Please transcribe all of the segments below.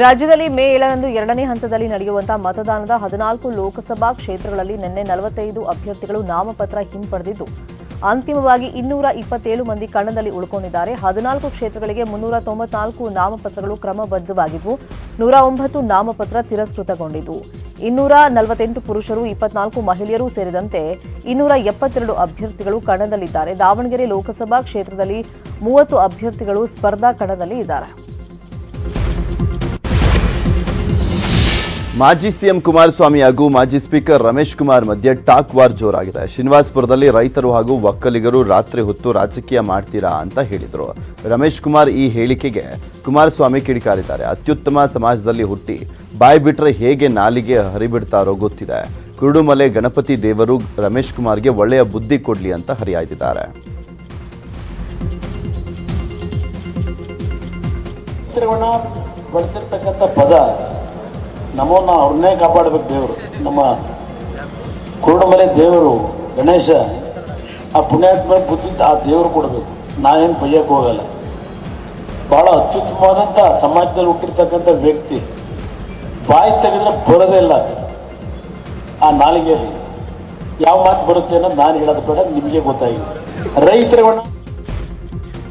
ರಾಜ್ಯದಲ್ಲಿ ಮೇ ಏಳರಂದು ಎರಡನೇ ಹಂತದಲ್ಲಿ ನಡೆಯುವಂತಹ ಮತದಾನದ ಹದಿನಾಲ್ಕು ಲೋಕಸಭಾ ಕ್ಷೇತ್ರಗಳಲ್ಲಿ ನಿನ್ನೆ ನಲವತ್ತೈದು ಅಭ್ಯರ್ಥಿಗಳು ನಾಮಪತ್ರ ಹಿಂಪಡೆದಿದ್ದು, ಅಂತಿಮವಾಗಿ ಇನ್ನೂರ ಇಪ್ಪತ್ತೇಳು ಮಂದಿ ಕಣದಲ್ಲಿ ಉಳ್ಕೊಂಡಿದ್ದಾರೆ. ಹದಿನಾಲ್ಕು ಕ್ಷೇತ್ರಗಳಿಗೆ ಮುನ್ನೂರ ತೊಂಬತ್ನಾಲ್ಕು ನಾಮಪತ್ರಗಳು ಕ್ರಮಬದ್ಧವಾಗಿದ್ವು ನೂರ ಒಂಬತ್ತು ನಾಮಪತ್ರ ತಿರಸ್ಕೃತಗೊಂಡಿದ್ದು. ಇನ್ನೂರ ನಲವತ್ತೆಂಟು ಪುರುಷರು, ಇಪ್ಪತ್ನಾಲ್ಕು ಮಹಿಳೆಯರು ಸೇರಿದಂತೆ ಇನ್ನೂರ ಎಪ್ಪತ್ತೆರಡು ಅಭ್ಯರ್ಥಿಗಳು ಕಣದಲ್ಲಿದ್ದಾರೆ. ದಾವಣಗೆರೆ ಲೋಕಸಭಾ ಕ್ಷೇತ್ರದಲ್ಲಿ ಮೂವತ್ತು ಅಭ್ಯರ್ಥಿಗಳು ಸ್ಪರ್ಧಾ ಕಣದಲ್ಲಿ ಇದ್ದಾರೆ. ಮಾಜಿ ಸಿಎಂ ಕುಮಾರಸ್ವಾಮಿ ಹಾಗೂ ಮಾಜಿ ಸ್ಪೀಕರ್ ರಮೇಶ್ ಕುಮಾರ್ ಮಧ್ಯೆ ಟಾಕ್ ವಾರ್ ಜೋರಾಗಿದೆ. ಶ್ರೀನಿವಾಸಪುರದಲ್ಲಿ ರೈತರು ಹಾಗೂ ಒಕ್ಕಲಿಗರು ರಾತ್ರಿ ಹೊತ್ತು ರಾಜಕೀಯ ಮಾಡ್ತೀರಾ ಅಂತ ಹೇಳಿದರು. ರಮೇಶ್ ಕುಮಾರ್ ಈ ಹೇಳಿಕೆಗೆ ಕುಮಾರಸ್ವಾಮಿ ಕಿಡಿಕಾರಿದ್ದಾರೆ. ಅತ್ಯುತ್ತಮ ಸಮಾಜದಲ್ಲಿ ಹುಟ್ಟಿ, ಬಾಯಿ ಬಿಟ್ಟರೆ ಹೇಗೆ ನಾಲಿಗೆ ಹರಿಬಿಡ್ತಾರೋ ಗೊತ್ತಿದೆ. ಕುರುಡುಮಲೆ ಗಣಪತಿ ದೇವರು ರಮೇಶ್ ಕುಮಾರ್ಗೆ ಒಳ್ಳೆಯ ಬುದ್ಧಿ ಕೊಡಲಿ ಅಂತ ಚಿತ್ರವನ್ನ ಬಳಸಿರ್ತಕ್ಕಂಥ ಪದ ನಮ್ಮನ್ನ ಅವ್ರನ್ನೇ ಕಾಪಾಡಬೇಕು ದೇವರು. ನಮ್ಮ ಕುರುಡಮಲೆ ದೇವರು ಗಣೇಶ, ಆ ಪುಣ್ಯಾತ್ಮ ಬುದ್ಧಿ ಆ ದೇವರು ಕೊಡಬೇಕು. ನಾನೇನು ಬೈಯಕ್ಕೆ ಹೋಗಲ್ಲ. ಭಾಳ ಅತ್ಯುತ್ತಮವಾದಂಥ ಸಮಾಜದಲ್ಲಿ ಹುಟ್ಟಿರ್ತಕ್ಕಂಥ ವ್ಯಕ್ತಿ. ಬಾಯಿ ತೆಗೆದ್ರೆ ಬರೋದೇ ಇಲ್ಲ. ಆ ನಾಲಿಗೆಯಲ್ಲಿ. ಯಾವ ಮಾತು ಬರುತ್ತೆ ಅನ್ನೋದು ನಾನು ಹೇಳೋದು ಬೇಡ, ನಿಮಗೆ ಗೊತ್ತಾಗಿದೆ. ರೈತರವನ್ನ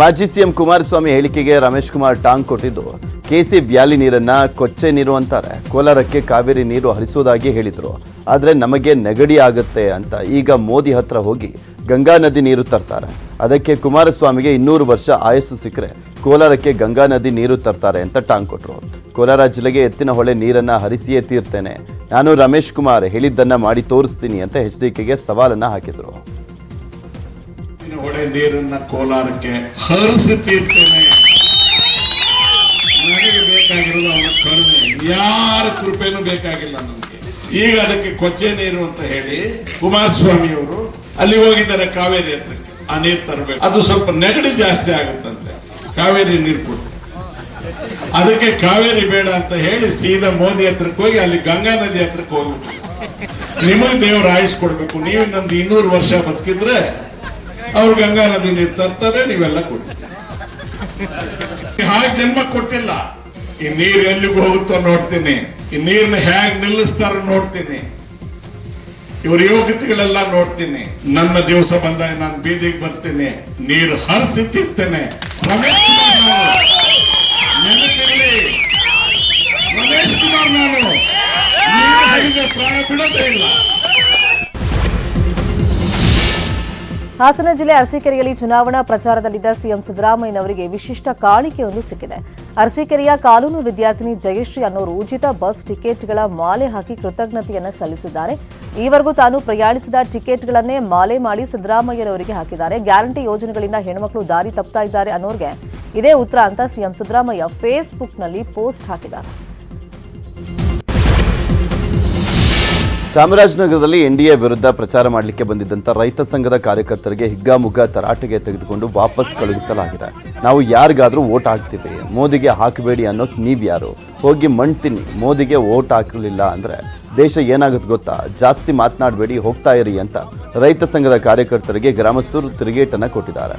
ಮಾಜಿ ಸಿಎಂ ಕುಮಾರಸ್ವಾಮಿ ಹೇಳಿಕೆಗೆ ರಮೇಶ್ ಕುಮಾರ್ ಟಾಂಗ್ ಕೊಟ್ಟಿದ್ದು, ಕೆಸಿ ವ್ಯಾಲಿ ನೀರನ್ನ ಕೊಚ್ಚೆ ನೀರು ಅಂತಾರೆ. ಕೋಲಾರಕ್ಕೆ ಕಾವೇರಿ ನೀರು ಹರಿಸೋದಾಗಿ ಹೇಳಿದ್ರು. ಆದ್ರೆ ನಮಗೆ ನೆಗಡಿ ಆಗುತ್ತೆ ಅಂತ ಈಗ ಮೋದಿ ಹತ್ರ ಹೋಗಿ ಗಂಗಾ ನದಿ ನೀರು ತರ್ತಾರೆ. ಅದಕ್ಕೆ ಕುಮಾರಸ್ವಾಮಿಗೆ ಇನ್ನೂರು ವರ್ಷ ಆಯಸ್ಸು ಸಿಕ್ಕರೆ ಕೋಲಾರಕ್ಕೆ ಗಂಗಾ ನದಿ ನೀರು ತರ್ತಾರೆ ಅಂತ ಟಾಂಗ್ ಕೊಟ್ರು. ಕೋಲಾರ ಜಿಲ್ಲೆಗೆ ಎತ್ತಿನ ಹೊಳೆ ನೀರನ್ನ ಹರಿಸಿಯೇ ತೀರ್ತೇನೆ. ನಾನು ರಮೇಶ್ ಕುಮಾರ್ ಹೇಳಿದ್ದನ್ನ ಮಾಡಿ ತೋರಿಸ್ತೀನಿ ಅಂತ ಎಚ್ ಡಿಕೆಗೆ ಸವಾಲನ್ನ ಹಾಕಿದ್ರು. ನೀರಿನ ಹೊಳೆ ನೀರನ್ನ ಕೋಲಾರಕ್ಕೆ ಹರಿಸಿ ತೀರ್ತೇನೆ ನನಗೆ ಬೇಕಾಗಿರೋದು ಅವನ ಕರುಣೆ. ಯಾರ ಕೃಪೆನು ಬೇಕಾಗಿಲ್ಲ ನನಗೆ ಈಗ ಅದಕ್ಕೆ ಕೊಚ್ಚೆ ನೀರು ಅಂತ ಹೇಳಿ ಕುಮಾರಸ್ವಾಮಿ ಅವರು ಅಲ್ಲಿ ಹೋಗಿದ್ದಾರೆ ಕಾವೇರಿ ಹತ್ರಕ್ಕೆ. ಆ ನೀರು ತರಬೇಕು. ಅದು ಸ್ವಲ್ಪ ನೆಗಡಿ ಜಾಸ್ತಿ ಆಗುತ್ತಂತೆ. ಕಾವೇರಿ ನೀರು ಕೊಟ್ಟು ಅದಕ್ಕೆ ಕಾವೇರಿ ಬೇಡ ಅಂತ ಹೇಳಿ ಸೀದಾ ಮೋದಿ ಹತ್ರಕ್ಕೆ ಹೋಗಿ ಅಲ್ಲಿ ಗಂಗಾ ನದಿ ಹತ್ರಕ್ಕೆ ಹೋಗ್ಬಿಟ್ಟು. ನಿಮಗೆ ದೇವ್ರು ಆಯುಸ್ ಕೊಡ್ಬೇಕು. ನೀವು ನಮ್ದು ಇನ್ನೂರು ವರ್ಷ ಬದುಕಿದ್ರೆ ಅವ್ರು ಗಂಗಾ ನದಿ ನೀರು ತರ್ತಾರೆ ನೀವೆಲ್ಲ ಕೊಡ್ತೀರಿ ಹಾಗೆ ಜನ್ಮ ಕೊಟ್ಟಿಲ್ಲ. ಈ ನೀರು ಎಲ್ಲಿಗೆ ಹೋಗುತ್ತೋ ನೋಡ್ತೀನಿ. ಈ ನೀರ್ನ ಹೇಗೆ ನಿಲ್ಲಿಸ್ತಾರೋ ನೋಡ್ತೀನಿ. ಇವ್ರ ಯೋಗ್ಯತೆಗಳೆಲ್ಲ ನೋಡ್ತೀನಿ. ನನ್ನ ದಿವಸ ಬಂದಾಗ ನಾನು ಬೀದಿಗೆ ಬರ್ತೀನಿ. ನೀರು ಹರಿಸಿ ತಿರ್ತೇನೆ ರಮೇಶ್ ರಮೇಶ್ ಕುಮಾರ್ ನಾನು. ನೀರು ಹರಿದ ಪ್ರಾಣ ಬಿಡೋದೇ ಇಲ್ಲ. ಹಾಸನ ಜಿಲ್ಲೆ ಅರಸೀಕೆರೆಯಲ್ಲಿ ಚುನಾವಣಾ ಪ್ರಚಾರದಲ್ಲಿದ್ದ ಸಿಎಂ ಸಿದ್ದರಾಮಯ್ಯನವರಿಗೆ ವಿಶಿಷ್ಟ ಕಾಣಿಕೆಯೊಂದು ಸಿಕ್ಕಿದೆ. ಅರಸೀಕೆರೆಯ ಕಾನೂನು ವಿದ್ಯಾರ್ಥಿನಿ ಜಯಶ್ರೀ ಅನ್ನೋರು ಉಚಿತ ಬಸ್ ಟಿಕೆಟ್ಗಳ ಮಾಲೆ ಹಾಕಿ ಕೃತಜ್ಞತೆಯನ್ನು ಸಲ್ಲಿಸಿದ್ದಾರೆ. ಈವರೆಗೂ ತಾನು ಪ್ರಯಾಣಿಸಿದ ಟಿಕೆಟ್ಗಳನ್ನೇ ಮಾಲೆ ಮಾಡಿ ಸಿದ್ದರಾಮಯ್ಯನವರಿಗೆ ಹಾಕಿದ್ದಾರೆ. ಗ್ಯಾರಂಟಿ ಯೋಜನೆಗಳಿಂದ ಹೆಣ್ಮಕ್ಳು ದಾರಿ ತಪ್ತಾ ಇದ್ದಾರೆ ಅನ್ನೋರಿಗೆ ಇದೇ ಉತ್ತರ ಅಂತ ಸಿಎಂ ಸಿದ್ದರಾಮಯ್ಯ ಫೇಸ್ಬುಕ್ನಲ್ಲಿ ಪೋಸ್ಟ್ ಹಾಕಿದ್ದಾರೆ. ಚಾಮರಾಜನಗರದಲ್ಲಿ ಎನ್ಡಿಎ ವಿರುದ್ಧ ಪ್ರಚಾರ ಮಾಡಲಿಕ್ಕೆ ಬಂದಿದ್ದಂಥ ರೈತ ಸಂಘದ ಕಾರ್ಯಕರ್ತರಿಗೆ ಹಿಗ್ಗಾಮುಗ್ಗಾ ತರಾಟೆಗೆ ತೆಗೆದುಕೊಂಡು ವಾಪಸ್ ಕಳುಹಿಸಲಾಗಿದೆ. ನಾವು ಯಾರಿಗಾದರೂ ವೋಟ್ ಹಾಕ್ತೀವಿ, ಮೋದಿಗೆ ಹಾಕಬೇಡಿ ಅನ್ನೋಕ್ ನೀವ್ಯಾರು ಹೋಗಿ ಮಣ್ತೀನಿ, ಮೋದಿಗೆ ವೋಟ್ ಹಾಕಲಿಲ್ಲ ಅಂದ್ರೆ ದೇಶ ಏನಾಗುತ್ತೆ ಗೊತ್ತಾ? ಜಾಸ್ತಿ ಮಾತನಾಡಬೇಡಿ, ಹೋಗ್ತಾ ಇರಿ ಅಂತ ರೈತ ಸಂಘದ ಕಾರ್ಯಕರ್ತರಿಗೆ ಗ್ರಾಮಸ್ಥರು ತಿರುಗೇಟನ್ನು ಕೊಟ್ಟಿದ್ದಾರೆ.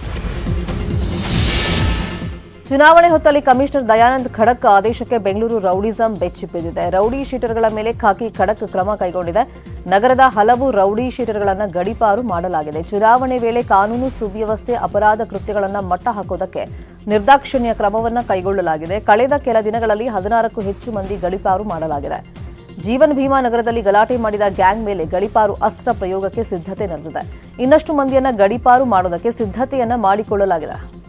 ಚುನಾವಣೆ ಹೊತ್ತಲ್ಲಿ ಕಮಿಷನರ್ ದಯಾನಂದ್ ಖಡಕ್ ಆದೇಶಕ್ಕೆ ಬೆಂಗಳೂರು ರೌಡಿಸಂ ಬೆಚ್ಚಿ ಬಿದ್ದಿದೆ. ರೌಡಿ ಶೀಟರ್ಗಳ ಮೇಲೆ ಖಾಕಿ ಖಡಕ್ ಕ್ರಮ ಕೈಗೊಂಡಿದೆ. ನಗರದ ಹಲವು ರೌಡಿ ಶೀಟರ್ಗಳನ್ನು ಗಡೀಪಾರು ಮಾಡಲಾಗಿದೆ. ಚುನಾವಣೆ ವೇಳೆ ಕಾನೂನು ಸುವ್ಯವಸ್ಥೆ, ಅಪರಾಧ ಕೃತ್ಯಗಳನ್ನು ಮಟ್ಟ ಹಾಕೋದಕ್ಕೆ ನಿರ್ದಾಕ್ಷಿಣ್ಯ ಕ್ರಮವನ್ನು ಕೈಗೊಳ್ಳಲಾಗಿದೆ. ಕಳೆದ ಕೆಲ ದಿನಗಳಲ್ಲಿ ಹದಿನಾರಕ್ಕೂ ಹೆಚ್ಚು ಮಂದಿ ಗಡಿಪಾರು ಮಾಡಲಾಗಿದೆ. ಜೀವನ್ ಭೀಮಾ ನಗರದಲ್ಲಿ ಗಲಾಟೆ ಮಾಡಿದ ಗ್ಯಾಂಗ್ ಮೇಲೆ ಗಡಿಪಾರು ಅಸ್ತ್ರ ಪ್ರಯೋಗಕ್ಕೆ ಸಿದ್ಧತೆ ನಡೆದಿದೆ. ಇನ್ನಷ್ಟು ಮಂದಿಯನ್ನ ಗಡಿಪಾರು ಮಾಡೋದಕ್ಕೆ ಸಿದ್ಧತೆಯನ್ನ ಮಾಡಿಕೊಳ್ಳಲಾಗಿದೆ.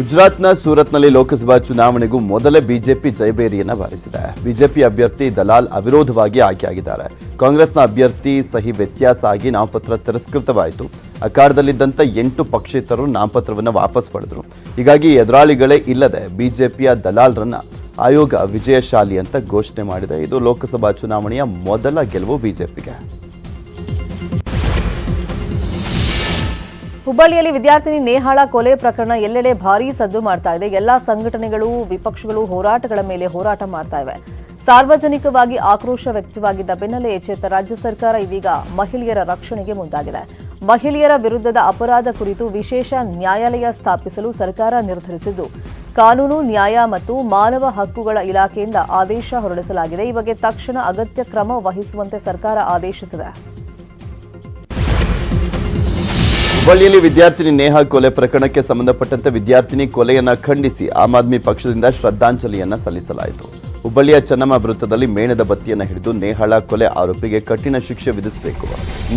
ಗುಜರಾತ್ನ ಸೂರತ್ನಲ್ಲಿ ಲೋಕಸಭಾ ಚುನಾವಣೆಗೂ ಮೊದಲೇ ಬಿಜೆಪಿ ಜಯಭೇರಿಯನ್ನು ಬಾರಿಸಿದೆ. ಬಿಜೆಪಿ ಅಭ್ಯರ್ಥಿ ದಲಾಲ್ ಅವಿರೋಧವಾಗಿ ಆಯ್ಕೆಯಾಗಿದ್ದಾರೆ. ಕಾಂಗ್ರೆಸ್ನ ಅಭ್ಯರ್ಥಿ ಸಹಿ ವ್ಯತ್ಯಾಸ ಆಗಿ ನಾಮಪತ್ರ ತಿರಸ್ಕೃತವಾಯಿತು. ಅಖಾಡದಲ್ಲಿದ್ದಂಥ ಎಂಟು ಪಕ್ಷೇತರರು ನಾಮಪತ್ರವನ್ನು ವಾಪಸ್ ಪಡೆದರು. ಹೀಗಾಗಿ ಎದುರಾಳಿಗಳೇ ಇಲ್ಲದೆ ಬಿಜೆಪಿಯ ದಲಾಲ್ರನ್ನ ಆಯೋಗ ವಿಜಯಶಾಲಿ ಅಂತ ಘೋಷಣೆ ಮಾಡಿದೆ. ಇದು ಲೋಕಸಭಾ ಚುನಾವಣೆಯ ಮೊದಲ ಗೆಲುವು ಬಿಜೆಪಿಗೆ. ಹುಬ್ಬಳ್ಳಿಯಲ್ಲಿ ವಿದ್ಯಾರ್ಥಿನಿ ನೇಹಾಳ ಕೊಲೆ ಪ್ರಕರಣ ಎಲ್ಲೆಡೆ ಭಾರೀ ಸದ್ದು ಮಾಡ್ತಾ ಇದೆ. ಎಲ್ಲಾ ಸಂಘಟನೆಗಳು, ವಿಪಕ್ಷಗಳು ಹೋರಾಟಗಳ ಮೇಲೆ ಹೋರಾಟ ಮಾಡ್ತಾ ಇವೆ. ಸಾರ್ವಜನಿಕವಾಗಿ ಆಕ್ರೋಶ ವ್ಯಕ್ತವಾಗಿದ್ದ ಬೆನ್ನಲ್ಲೇ ಎಚ್ಚೆತ್ತ ರಾಜ್ಯ ಸರ್ಕಾರ ಇದೀಗ ಮಹಿಳೆಯರ ರಕ್ಷಣೆಗೆ ಮುಂದಾಗಿದೆ. ಮಹಿಳೆಯರ ವಿರುದ್ಧದ ಅಪರಾಧ ಕುರಿತು ವಿಶೇಷ ನ್ಯಾಯಾಲಯ ಸ್ಥಾಪಿಸಲು ಸರ್ಕಾರ ನಿರ್ಧರಿಸಿದ್ದು, ಕಾನೂನು, ನ್ಯಾಯ ಮತ್ತು ಮಾನವ ಹಕ್ಕುಗಳ ಇಲಾಖೆಯಿಂದ ಆದೇಶ ಹೊರಡಿಸಲಾಗಿದೆ. ಈ ಬಗ್ಗೆ ತಕ್ಷಣ ಅಗತ್ಯ ಕ್ರಮ ವಹಿಸುವಂತೆ ಸರ್ಕಾರ ಆದೇಶಿಸಿದೆ. ಹುಬ್ಬಳ್ಳಿಯಲ್ಲಿ ವಿದ್ಯಾರ್ಥಿನಿ ನೇಹಾ ಕೊಲೆ ಪ್ರಕರಣಕ್ಕೆ ಸಂಬಂಧಪಟ್ಟಂತೆ ವಿದ್ಯಾರ್ಥಿನಿ ಕೊಲೆಯನ್ನ ಖಂಡಿಸಿ ಆಮ್ ಆದ್ಮಿ ಪಕ್ಷದಿಂದ ಶ್ರದ್ಧಾಂಜಲಿಯನ್ನ ಸಲ್ಲಿಸಲಾಯಿತು. ಹುಬ್ಬಳ್ಳಿಯ ಚನ್ನಮ್ಮ ವೃತ್ತದಲ್ಲಿ ಮೇಣದ ಬತ್ತಿಯನ್ನು ಹಿಡಿದು ನೇಹಾಳ ಕೊಲೆ ಆರೋಪಿಗೆ ಕಠಿಣ ಶಿಕ್ಷೆ ವಿಧಿಸಬೇಕು.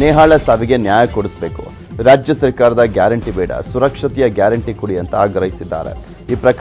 ನೇಹಾಳ ಸಾವಿಗೆ ನ್ಯಾಯ ಕೊಡಿಸಬೇಕು. ರಾಜ್ಯ ಸರ್ಕಾರದ ಗ್ಯಾರಂಟಿ ಬೇಡ, ಸುರಕ್ಷತೆಯ ಗ್ಯಾರಂಟಿ ಕೊಡಿ ಅಂತ ಆಗ್ರಹಿಸಿದ್ದಾರೆ. ಈ ಪ್ರಕರಣ